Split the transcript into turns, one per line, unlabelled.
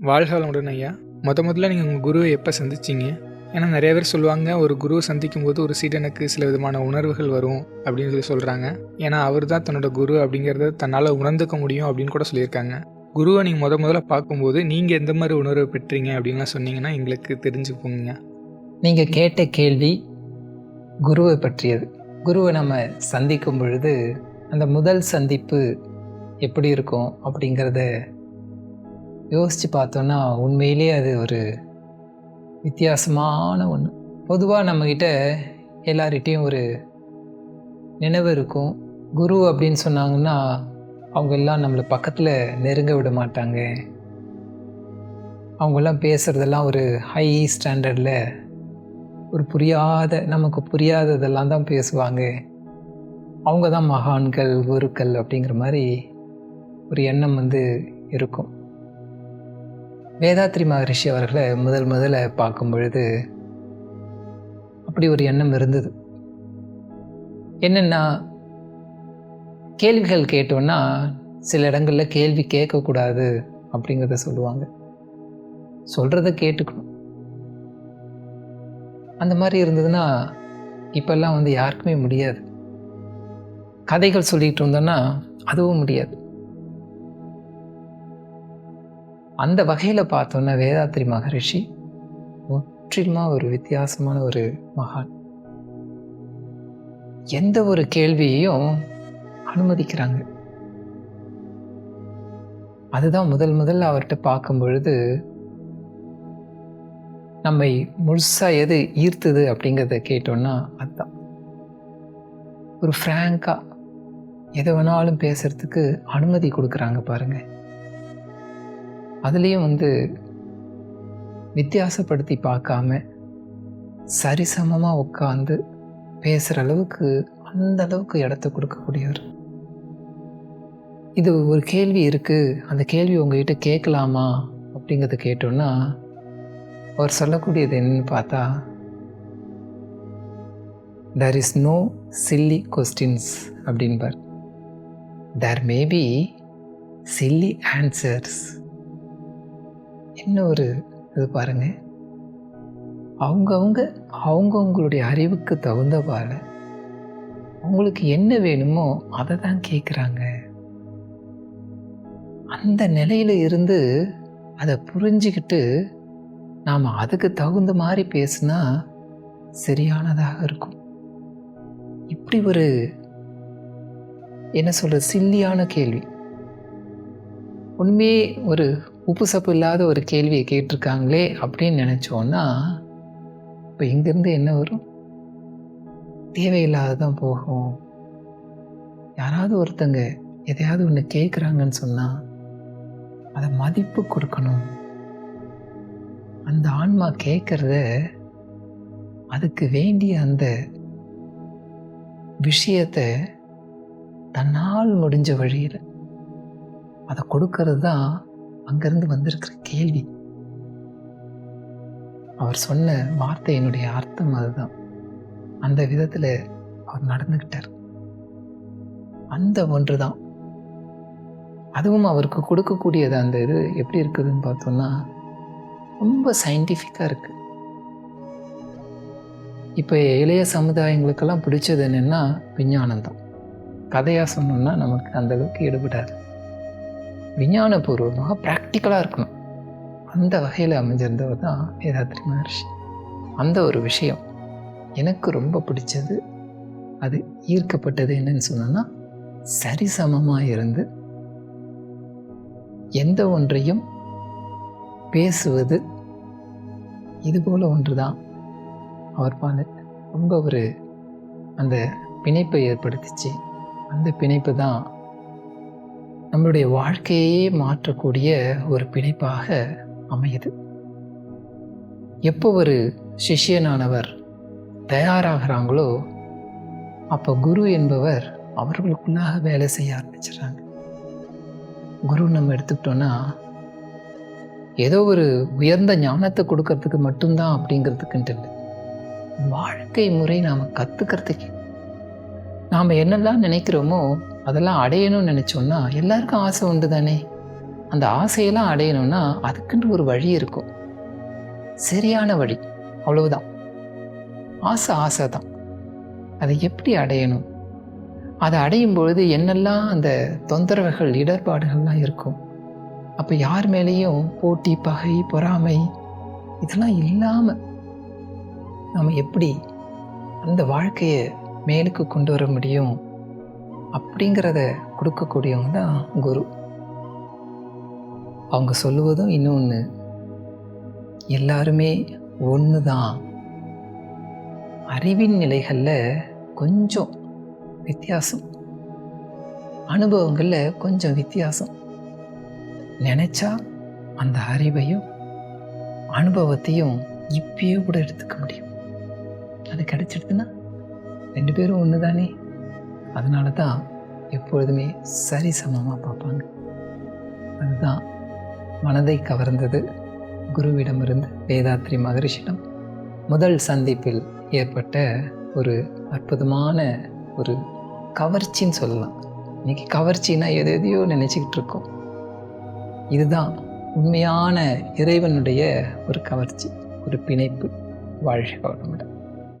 வாழ்க வளமுடன் ஐயா. முத முதல்ல நீங்கள் உங்கள் குருவை எப்போ சந்திச்சீங்க? ஏன்னா நிறைய பேர் சொல்லுவாங்க ஒரு குருவை சந்திக்கும் போது ஒரு சீடனுக்கு சில விதமான உணர்வுகள் வரும் அப்படின்னு சொல்லி சொல்கிறாங்க ஏன்னா அவர் தான் தன்னோட குரு அப்படிங்கிறத தன்னால் உணர்ந்துக்க முடியும் அப்படின்னு கூட சொல்லியிருக்காங்க. குருவை நீங்கள் முத முதல்ல பார்க்கும்போது நீங்கள் எந்த மாதிரி உணர்வு பெற்றீங்க அப்படின்லாம் சொன்னீங்கன்னா எங்களுக்கு தெரிஞ்சுப்போங்க
நீங்கள் கேட்ட கேள்வி குருவை பற்றியது. குருவை நம்ம சந்திக்கும் பொழுது அந்த முதல் சந்திப்பு எப்படி இருக்கும் அப்படிங்கிறத யோசித்து பார்த்தோன்னா உண்மையிலேயே அது ஒரு வித்தியாசமான ஒன்று பொதுவாக நம்மக்கிட்ட எல்லார்கிட்டேயும் ஒரு நினைவு இருக்கும். குரு அப்படின்னு சொன்னாங்கன்னா அவங்க எல்லாம் நம்மளை பக்கத்தில் நெருங்க விட மாட்டாங்க. அவங்கெல்லாம் பேசுகிறதெல்லாம் ஒரு ஹை ஸ்டாண்டர்டில் ஒரு புரியாத நமக்கு புரியாததெல்லாம் தான் பேசுவாங்க. அவங்க தான் மகான்கள் குருக்கள் அப்படிங்கிற மாதிரி ஒரு எண்ணம் வந்து இருக்கும். வேதாத்ரி மகரிஷி அவர்களை முதல் முதல்ல பார்க்கும் பொழுது அப்படி ஒரு எண்ணம் இருந்தது. என்னென்னா கேள்விகள் கேட்டோன்னா சில இடங்களில் கேள்வி கேட்கக்கூடாது அப்படிங்கிறத சொல்லுவாங்க. சொல்கிறத கேட்டுக்கணும். அந்த மாதிரி இருந்ததுன்னா இப்போல்லாம் வந்து யாருக்குமே முடியாது. கதைகள் சொல்லிகிட்டு இருந்தோன்னா அதுவும் முடியாது. அந்த வகையில் பார்த்தோன்னா வேதாத்ரி மகரிஷி முற்றிலுமாக ஒரு வித்தியாசமான ஒரு மகான். எந்த ஒரு கேள்வியையும் அனுமதிக்கிறாங்க. அதுதான் முதல் முதல்ல அவர்கிட்ட பார்க்கும் பொழுது நம்மை முழுசாக எது ஈர்த்துது அப்படிங்கிறத கேட்டோன்னா அதுதான் ஒரு ஃப்ராங்காக எதை வேணாலும் பேசுகிறதுக்கு அனுமதி கொடுக்குறாங்க பாருங்கள் அதுலேயும் வந்து வித்தியாசப்படுத்தி பார்க்காம சரிசமமாக உட்காந்து பேசுகிற அளவுக்கு அந்த அளவுக்கு இடத்த கொடுக்கக்கூடியவர். இது ஒரு கேள்வி இருக்குது அந்த கேள்வி உங்ககிட்ட கேட்கலாமா? அப்படிங்கிறத கேட்டோன்னா அவர் சொல்லக்கூடியது என்னன்னு பார்த்தா there is no silly questions அப்படின்பார். There maybe silly answers என்ன ஒரு இது பாருங்க. அவங்கவுங்க அவங்கவுங்களுடைய அறிவுக்கு தகுந்த பால அவங்களுக்கு என்ன வேணுமோ அதை தான் கேட்குறாங்க அந்த நிலையில் இருந்து அதை புரிஞ்சுக்கிட்டு நாம் அதுக்கு தகுந்த மாதிரி பேசுனா சரியானதாக இருக்கும். இப்படி ஒரு என்ன சொல்கிறது சில்லியான கேள்வி. உண்மையே ஒரு உப்பு சப்பு இல்லாத ஒரு கேள்வியை கேட்டிருக்காங்களே அப்படின்னு நினச்சோன்னா இப்போ இங்கேருந்து என்ன வரும்? தேவையில்லாததான் போகும். யாராவது ஒருத்தங்க எதையாவது ஒன்று கேட்குறாங்கன்னு சொன்னால் அதை மதிப்பு கொடுக்கணும். அந்த ஆன்மா கேட்குறத அதுக்கு வேண்டிய அந்த விஷயத்தை தன்னால் முடிஞ்ச வழியில் அதை கொடுக்கறது தான் அங்கேருந்து வந்திருக்கிற கேள்வி. அவர் சொன்ன வார்த்தை என்னுடைய அர்த்தம் அதுதான். அந்த விதத்தில் அவர் நடந்துக்கிட்டார் அந்த ஒன்று தான் அதுவும் அவருக்கு கொடுக்கக்கூடியது அந்த இது எப்படி இருக்குதுன்னு பார்த்தோம்னா ரொம்ப சயின்டிஃபிக்காக இருக்குது இப்போ இளைய சமுதாயங்களுக்கெல்லாம் பிடிச்சது என்னென்னா விஞ்ஞானம் தான் கதையாக சொன்னோம்னா நமக்கு அந்தளவுக்கு ஈடுபடாது. விஞ்ஞானபூர்வமாக ப்ராக்டிக்கலாக இருக்கணும். அந்த வகையில் அமைஞ்சிருந்தவர் தான் வேதாத்ரி மகர்ஷி. அந்த ஒரு விஷயம் எனக்கு ரொம்ப பிடிச்சது. அது ஈர்க்கப்பட்டது என்னன்னு சொன்னோன்னா சரிசமமாக இருந்து எந்த ஒன்றையும் பேசுவது இதுபோல் ஒன்று தான் அவர் பால் ரொம்ப ஒரு அந்த பிணைப்பை ஏற்படுத்திச்சு. அந்த பிணைப்பு தான் நம்மளுடைய வாழ்க்கையே மாற்றக்கூடிய ஒரு பிணைப்பாக அமையுது. எப்போ ஒரு சிஷ்யனானவர் தயாராகிறாங்களோ அப்போ குரு என்பவர் அவர்களுக்குள்ளாக வேலை செய்ய ஆரம்பிச்சிடுறாங்க. குரு நம்ம எடுத்துக்கிட்டோன்னா ஏதோ ஒரு உயர்ந்த ஞானத்தை கொடுக்கறதுக்கு மட்டும்தான் அப்படிங்கிறதுக்குன்ட்டு இல்லை. வாழ்க்கை முறை நாம் கற்றுக்கிறதுக்கு நாம் என்னெல்லாம் நினைக்கிறோமோ அதெல்லாம் அடையணும்னு நினச்சோன்னா எல்லாருக்கும் ஆசை உண்டு தானே அந்த ஆசையெல்லாம் அடையணும்னா அதுக்குன்னு ஒரு வழி இருக்கும். சரியான வழி. அவ்வளவுதான். ஆசை ஆசை தான் அதை எப்படி அடையணும்? அதை அடையும் பொழுது என்னெல்லாம் அந்த தொந்தரவுகள் இடர்பாடுகள்லாம் இருக்கும்? அப்போ யார் மேலேயும் போட்டி பகை பொறாமை இதெல்லாம் இல்லாமல் நம்ம எப்படி அந்த வாழ்க்கையை மேலுக்கு கொண்டு வர முடியும் அப்படிங்கிறத கொடுக்கக்கூடியவங்க தான் குரு. அவங்க சொல்லுவதும் இன்னொன்று எல்லாருமே ஒன்று தான் அறிவின் நிலைகளில் கொஞ்சம் வித்தியாசம். அனுபவங்களில் கொஞ்சம் வித்தியாசம். நினச்சா அந்த அறிவையும் அனுபவத்தையும் இப்பயே கூட எடுத்துக்க முடியும். அது கிடைச்சிடுதுன்னா ரெண்டு பேரும் ஒன்று தானே அதனால தான் எப்பொழுதுமே சரி சமமாக பார்ப்பாங்க. அதுதான் மனதை கவர்ந்தது. குருவிடமிருந்து வேதாத்ரி மகரிஷிடம் முதல் சந்திப்பில் ஏற்பட்ட ஒரு அற்புதமான ஒரு கவர்ச்சின்னு சொல்லலாம். இன்னைக்கு கவர்ச்சின்னா எது எதையோ நினச்சிக்கிட்டு இருக்கோம். இதுதான் உண்மையான இறைவனுடைய ஒரு கவர்ச்சி ஒரு பிணைப்பு. வாழ்க வளமுடன்.